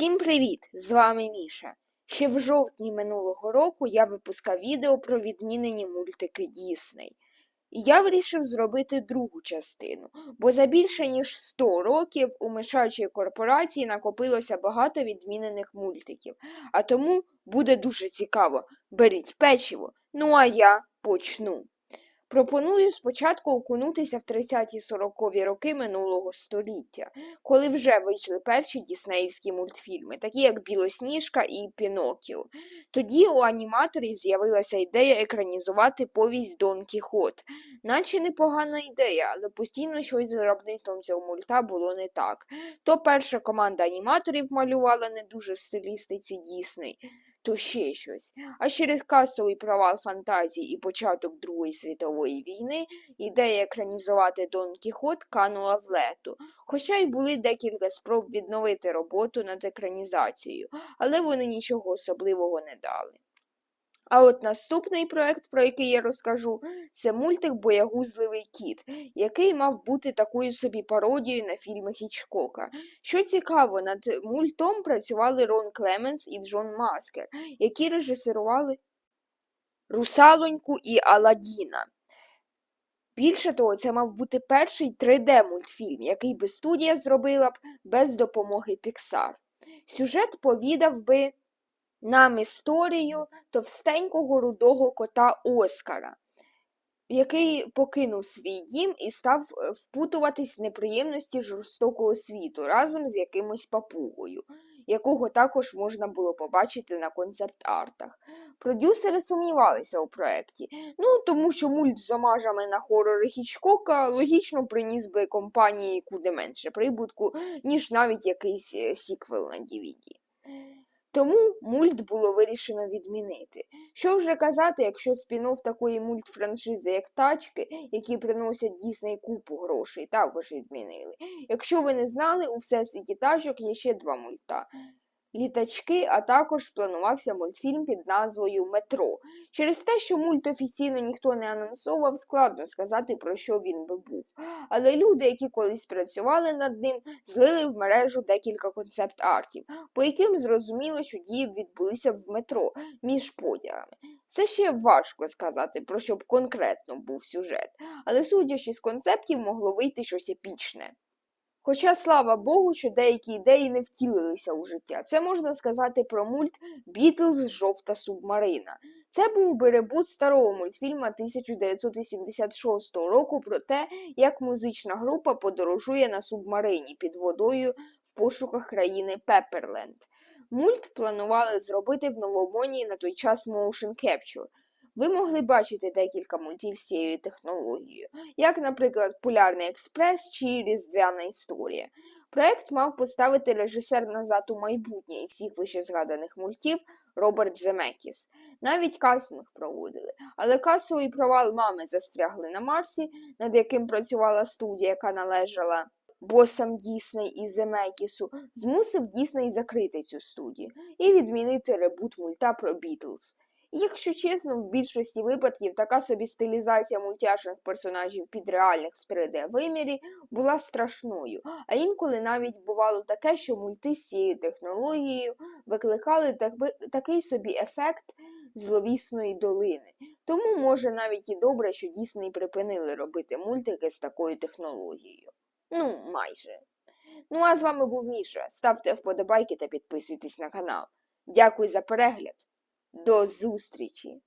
Всім привіт! З вами Міша. Ще в жовтні минулого року я випускав відео про відмінені мультики Дісней. І я вирішив зробити другу частину, бо за більше ніж 100 років у мишачій корпорації накопилося багато відмінених мультиків, а тому буде дуже цікаво. Беріть печиво, ну а я почну. Пропоную спочатку окунутися в 30-40-ві роки минулого століття, коли вже вийшли перші діснеївські мультфільми, такі як Білосніжка і Пінокіо. Тоді у аніматорів з'явилася ідея екранізувати повість Дон Кіхот. Наче непогана ідея, але постійно щось з виробництвом цього мульта було не так. То перша команда аніматорів малювала не дуже в стилістиці Дісней, то ще щось. А через касовий провал фантазії і початок Другої світової війни ідея екранізувати Дон Кіхот канула в лету, хоча й були декілька спроб відновити роботу над екранізацією, але вони нічого особливого не дали. А от наступний проект, про який я розкажу, це мультик Боягузливий кіт, який мав бути такою собі пародією на фільми Хічкока. Що цікаво, над мультом працювали Рон Клеменс і Джон Маскер, які режисерували Русалоньку і Аладдіна. Більше того, це мав бути перший 3D-мультфільм, який би студія зробила б без допомоги Pixar. Сюжет повідав би нам історію товстенького рудого кота Оскара, який покинув свій дім і став е, впутуватись в неприємності жорстокого світу разом з якимось папугою, якого також можна було побачити на концепт-артах. Продюсери сумнівалися у проєкті, ну тому що мульт з омажами на хорори Хічкока логічно приніс би компанії куди менше прибутку, ніж навіть якийсь е, сіквел на DVD. Тому мульт було вирішено відмінити. Що вже казати, якщо спін-офф такої мультфраншизи, як тачки, які приносять Дісней купу грошей, також відмінили. Якщо ви не знали, у всесвіті тачок є ще два мульта. Літачки, а також планувався мультфільм під назвою Метро. Через те, що мульт офіційно ніхто не анонсував, складно сказати, про що він би був. Але люди, які колись працювали над ним, злили в мережу декілька концепт-артів, по яким зрозуміло, що дії відбулися в метро між поділами. Все ще важко сказати, про що б конкретно був сюжет, але судячи з концептів, могло вийти щось епічне. Хоча, слава Богу, що деякі ідеї не втілилися у життя. Це можна сказати про мульт Бітлз Жовта субмарина. Це був би ребут старого мультфільма 1986 року про те, як музична група подорожує на субмарині під водою в пошуках країни Пепперленд. Мульт планували зробити в Новомонії на той час Motion Capture. Ви могли бачити декілька мультів з цією технологією, як, наприклад, Полярний експрес чи Різдвяна історія. Проект мав поставити режисер назад у майбутнє і всіх вищезгаданих мультів Роберт Земекіс. Навіть кастинг проводили, але касовий провал мами застрягли на Марсі, над яким працювала студія, яка належала босам Дісней і Земекісу, змусив Дісней закрити цю студію і відмінити ребут мульта про Бітлз. Якщо чесно, в більшості випадків така собі стилізація мультяшних персонажів під реальних в 3D-вимірі була страшною, а інколи навіть бувало таке, що мульти з цією технологією викликали такий собі ефект зловісної долини. Тому, може, навіть і добре, що Дісней припинили робити мультики з такою технологією. Ну, майже. Ну а з вами був Міша. Ставте вподобайки та підписуйтесь на канал. Дякую за перегляд. До зустрічі!